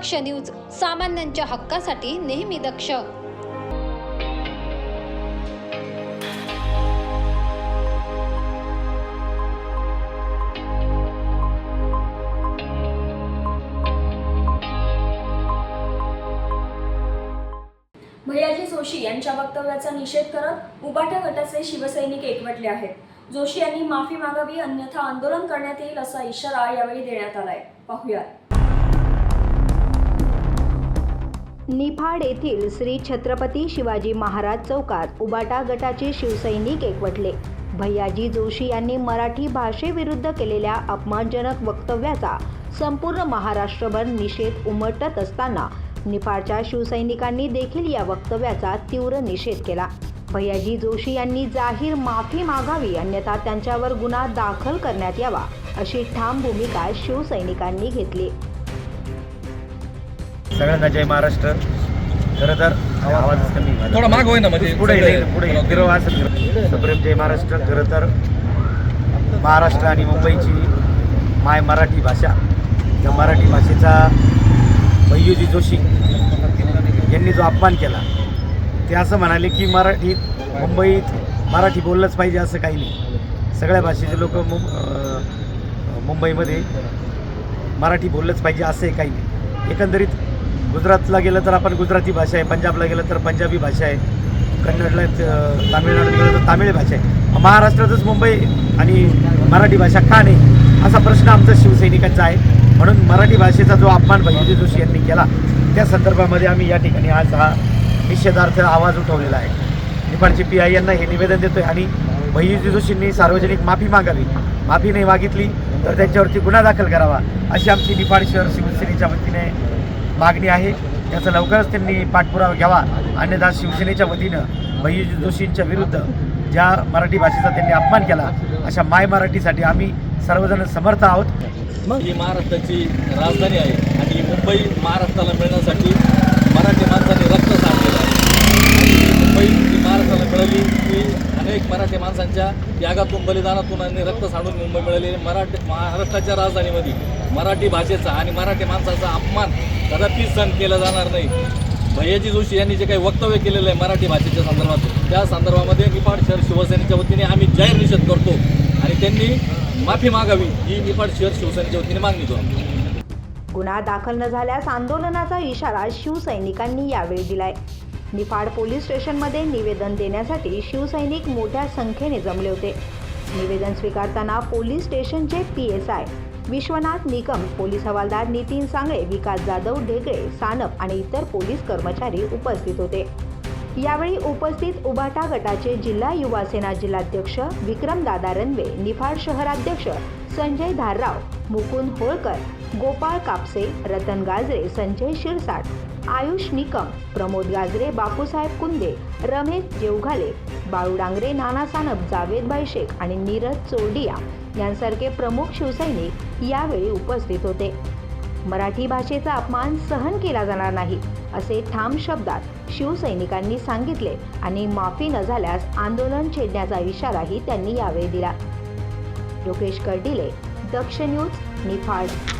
दक्ष news सामान्यांच्या हक्कासाठी नेहमी दक्ष. भैयाजी जोशी यांच्या वक्तव्याचा निषेध करत उबाटा गटाचे शिवसैनिक एकवटले आहेत. जोशी यांनी माफी मागावी अन्यथा आंदोलन करण्यात येईल असा इशारा यावेळी देण्यात आलाय. पाहुयात. निफाड येथील श्री छत्रपती शिवाजी महाराज चौकात उबाटा गटाचे शिवसैनिक एकवटले. भैयाजी जोशी यांनी मराठी भाषेविरुद्ध केलेल्या अपमानजनक वक्तव्याचा संपूर्ण महाराष्ट्रभर निषेध उमटत असताना निफाडच्या शिवसैनिकांनी देखील या वक्तव्याचा तीव्र निषेध केला. भैयाजी जोशी यांनी जाहीर माफी मागावी अन्यथा त्यांच्यावर गुन्हा दाखल करण्यात यावा अशी ठाम भूमिका शिवसैनिकांनी घेतली. सगळ्यांना जय महाराष्ट्र खरं तर आवाजच कमी झाला. थोडा माग होईना म्हणजे पुढे येईल, पुढे येईल. असं. सप्रेम जय महाराष्ट्र खरं तर महाराष्ट्र आणि मुंबईची माय मराठी भाषा त्या मराठी भाषेचा भैयूजी जोशी यांनी जो अपमान केला ते असं म्हणाले की मराठीत मुंबईत मराठी बोललंच पाहिजे असं काही नाही सगळ्या भाषेचे लोक मुंबईमध्ये मराठी बोललंच पाहिजे असंही काही नाही एकंदरीत गुजरातला गेलं तर आपण गुजराती भाषा आहे पंजाबला गेलं तर पंजाबी भाषा आहे कन्नडला तामिळनाडूला गेलं तर तामिळ भाषा आहे. महाराष्ट्रातच मुंबई आणि मराठी भाषा का नाही? असा प्रश्न आमचा शिवसैनिकांचा आहे. म्हणून मराठी भाषेचा जो अपमान भैयुजी जोशी यांनी केला त्या संदर्भामध्ये आम्ही या ठिकाणी आज हा निषेधार्थ आवाज उठवलेला आहे. निपाणचे पी आय यांना हे निवेदन देतोय आणि भैयुजी जोशींनी सार्वजनिक माफी मागावी. माफी नाही मागितली तर त्यांच्यावरती गुन्हा दाखल करावा अशी आमची निफाड शहर शिवसेनेच्या वतीने मागणी आहे. याचा लवकरच त्यांनी पाठपुरावा घ्यावा. अन्यथा शिवसेनेच्या वतीनं भैयुजी जोशींच्या विरुद्ध ज्या मराठी भाषेचा त्यांनी अपमान केला अशा माय मराठीसाठी आम्ही सर्वजण समर्थ आहोत. मग? ही महाराष्ट्राची राजधानी आहे आणि मुंबई महाराष्ट्राला मिळण्यासाठी मराठी माणसाने रक्त साधलेलं आहे. मुंबई ही महाराष्ट्राला मिळाली की अनेक मराठी माणसांच्या यागातून बलिदानातून आणि रक्त सांडून मुंबई मिळाली. मराठी महाराष्ट्राच्या राजधानीमध्ये मराठी भाषेचा आणि मराठी माणसाचा अपमान कदापि सहन केला जाणार नाही. भैयाजी जोशी यांनी जे काही वक्तव्य केलेलं आहे मराठी भाषेच्या संदर्भात त्या संदर्भामध्ये निफाड शहर शिवसेनेच्या वतीने आम्ही जाहीर निषेध करतो आणि त्यांनी माफी मागावी ही निफाड शहर शिवसेनेच्या वतीने मागणी करतो गुन्हा दाखल न झाल्यास आंदोलनाचा इशारा शिवसैनिकांनी यावेळी दिलाय. निफाड पोलीस स्टेशनमध्ये निवेदन देण्यासाठी शिवसैनिक मोठ्या संख्येने जमले होते. निवेदन स्वीकारताना पोलीस स्टेशनचे P S I. Vishwanath Nikam police हवालदार नितीन सांगळे विकास जाधव ढेकळे सानप आणि इतर पोलीस कर्मचारी उपस्थित होते. यावेळी उपस्थित उभाटा गटाचे जिल्हा युवा सेना जिल्हाध्यक्ष विक्रमदादा रणवे निफाड शहराध्यक्ष संजय धारराव मुकुंद होळकर गोपाळ कापसे रतन गाजरे संजय शिरसाट आयुष निकम प्रमोद गाजरे बापूसाहेब कुंदे रमेश जेवघाले बाळू डांगरे नाना सानप जावेदभाई शेख आणि नीरज चोरडिया यांसारखे प्रमुख शिवसैनिक यावेळी उपस्थित होते. मराठी भाषेचा अपमान सहन केला जाणार नाही असे ठाम शब्दात शिवसैनिकांनी सांगितले आणि माफी न झाल्यास आंदोलन छेडण्याचा इशाराही त्यांनी यावेळी दिला. योगेश कर्डिले दक्ष न्यूज निफाड.